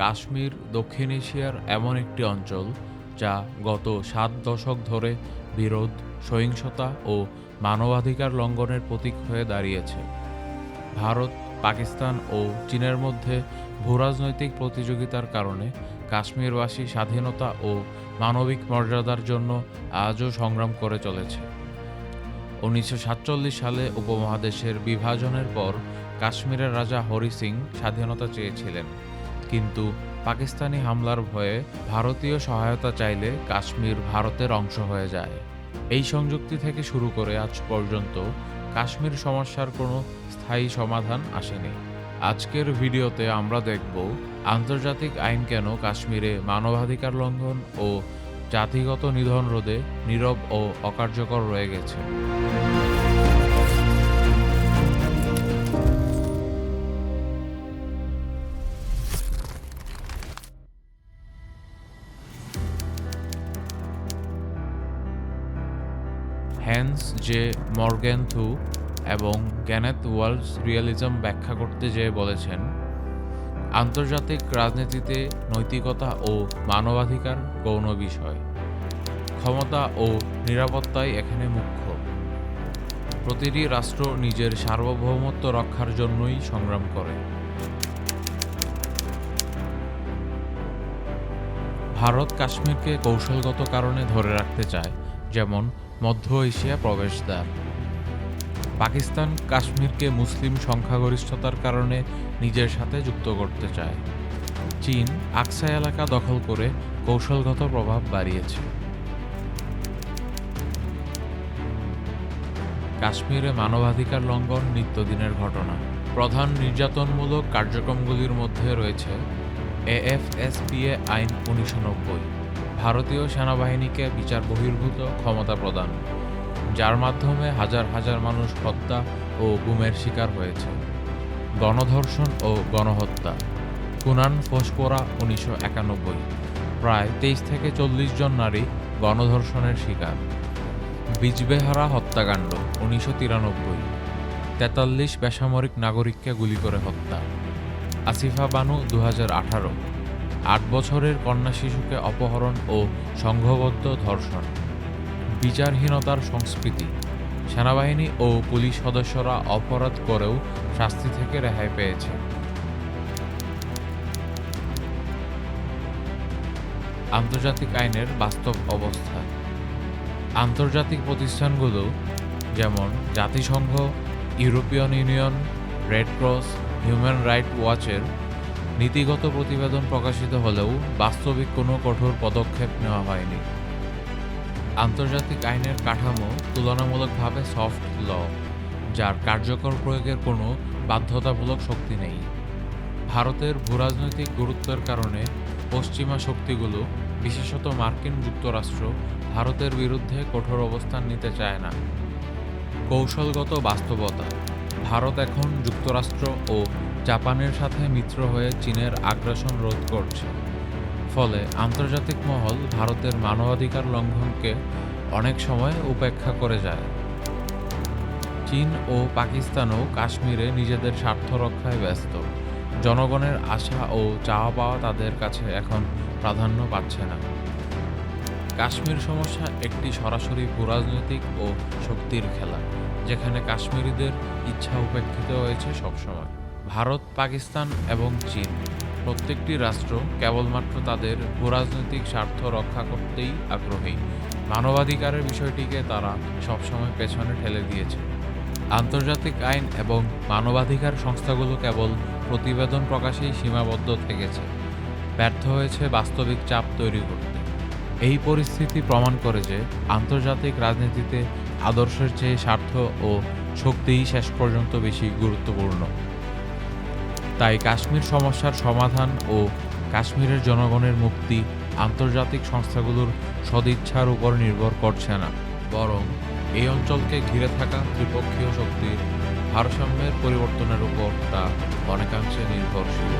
কাশ্মীর, দক্ষিণ এশিয়ার এমন একটি অঞ্চল যা গত সাত দশক ধরে বিরোধ, সহিংসতা ও মানবাধিকার লঙ্ঘনের প্রতীক হয়ে দাঁড়িয়েছে। ভারত, পাকিস্তান ও চীনের মধ্যে ভূরাজনৈতিক প্রতিযোগিতার কারণে কাশ্মীরবাসী স্বাধীনতা ও মানবিক মর্যাদার জন্য আজও সংগ্রাম করে চলেছে। উনিশশো সাতচল্লিশ সালে উপমহাদেশের বিভাজনের পর কাশ্মীরের রাজা হরি সিং স্বাধীনতা চেয়েছিলেন। কিন্তু পাকিস্তানি হামলার ভয়ে ভারতীয় সহায়তা চাইলে কাশ্মীর ভারতের অংশ হয়ে যায়। এই সংযুক্তি থেকে শুরু করে আজ পর্যন্ত কাশ্মীর সমস্যার কোনো স্থায়ী সমাধান আসেনি। আজকের ভিডিওতে আমরা দেখব আন্তর্জাতিক আইন কেন কাশ্মীরে মানবাধিকার লঙ্ঘন ও জাতিগত নিধন রোধে নীরব ও অকার্যকর রয়ে গেছে। হ্যান্স জে মর্গ্যানথু এবং গ্যানেথ ওয়ার্ল্ডস রিয়ালিজম ব্যাখ্যা করতে যেয়ে বলেছেন, আন্তর্জাতিক রাজনীতিতে নৈতিকতা ও মানবাধিকার গৌণ বিষয়। ক্ষমতা ও নিরাপত্তাই এখানে মুখ্য। প্রতিটি রাষ্ট্র নিজের সার্বভৌমত্ব রক্ষার জন্যই সংগ্রাম করে। ভারত কাশ্মীরকে কৌশলগত কারণে ধরে রাখতে চায়, যেমন মধ্য এশিয়া প্রবেশদ্বার পাকিস্তান কাশ্মীরকে মুসলিম সংখ্যাগরিষ্ঠতার কারণে নিজের সাথে যুক্ত করতে চায়। চীন আকসা এলাকা দখল করে কৌশলগত প্রভাব বাড়িয়েছে। কাশ্মীরে মানবাধিকার লঙ্ঘন নিত্যদিনের ঘটনা। প্রধান নির্যাতনমূলক কার্যক্রমগুলির মধ্যে রয়েছে এএফএসপিএ আইন উনিশশো নব্বই। ভারতীয় সেনাবাহিনীকে বিচার বহির্ভূত ক্ষমতা প্রদান, যার মাধ্যমে হাজার হাজার মানুষ হত্যা ও গুমের শিকার হয়েছে। গণধর্ষণ ও গণহত্যা, কুনান ফোসপোরা উনিশশো একানব্বই, প্রায় তেইশ থেকে চল্লিশ জন নারী গণধর্ষণের শিকার। বিজবেহারা হত্যাকাণ্ড, উনিশশো তিরানব্বই, তেতাল্লিশ বেসামরিক নাগরিককে গুলি করে হত্যা। আসিফা বানু দু হাজার আঠারো আট বছরের কন্যা শিশুকে অপহরণ ও সংঘবদ্ধ ধর্ষণ। বিচারহীনতার সংস্কৃতি। সেনাবাহিনী ও পুলিশ সদস্যরা অপরাধ করেও শাস্তি থেকে রেহাই পেয়েছে। আন্তর্জাতিক আইনের বাস্তব অবস্থা। আন্তর্জাতিক প্রতিষ্ঠানগুলো যেমন জাতিসংঘ European Union, red cross, human right ওয়াচের নীতিগত প্রতিবেদন প্রকাশিত হলেও বাস্তবিক কোনো কঠোর পদক্ষেপ নেওয়া হয়নি। আন্তর্জাতিক আইনের কাঠামো তুলনামূলকভাবে সফট ল যার কার্যকর প্রয়োগের কোনো বাধ্যতামূলক শক্তি নেই। ভারতের ভূরাজনৈতিক গুরুত্বের কারণে পশ্চিমা শক্তিগুলো, বিশেষত মার্কিন যুক্তরাষ্ট্র, ভারতের বিরুদ্ধে কঠোর অবস্থান নিতে চায় না। কৌশলগত বাস্তবতা ভারত এখন যুক্তরাষ্ট্র ও জাপানের সাথে মিত্র হয়ে চীনের আগ্রাসন রোধ করছে। ফলে আন্তর্জাতিক মহল ভারতের মানবাধিকার লঙ্ঘনকে অনেক সময় উপেক্ষা করে যায়। চীন ও পাকিস্তানও কাশ্মীরে নিজেদের স্বার্থ রক্ষায় ব্যস্ত। জনগণের আশা ও চাওয়া পাওয়া তাদের কাছে এখন প্রাধান্য পাচ্ছে না। কাশ্মীর সমস্যা একটি সরাসরি ভূরাজনৈতিক ও শক্তির খেলা। যেখানে কাশ্মীরিদের ইচ্ছা উপেক্ষিত হয়েছে সবসময়। ভারত, পাকিস্তান এবং চীন প্রত্যেকটি রাষ্ট্র কেবলমাত্র তাদের ভূরাজনৈতিক স্বার্থ রক্ষা করতেই আগ্রহী। মানবাধিকারের বিষয়টিকে তারা সবসময় পেছনে ঠেলে দিয়েছে। আন্তর্জাতিক আইন এবং মানবাধিকার সংস্থাগুলো কেবল প্রতিবেদন প্রকাশেই সীমাবদ্ধ থেকেছে। ব্যর্থ হয়েছে বাস্তবিক চাপ তৈরি করতে। এই পরিস্থিতি প্রমাণ করে যে আন্তর্জাতিক রাজনীতিতে আদর্শের চেয়ে স্বার্থ ও শক্তিই শেষ পর্যন্ত বেশি গুরুত্বপূর্ণ। তাই কাশ্মীর সমস্যার সমাধান ও কাশ্মীরের জনগণের মুক্তি আন্তর্জাতিক সংস্থাগুলোর সদিচ্ছার উপর নির্ভর করছে না। বরং এই অঞ্চলকে ঘিরে থাকা ত্রিপক্ষীয় শক্তির ভারসাম্যের পরিবর্তনের উপর তা অনেকাংশে নির্ভরশীল।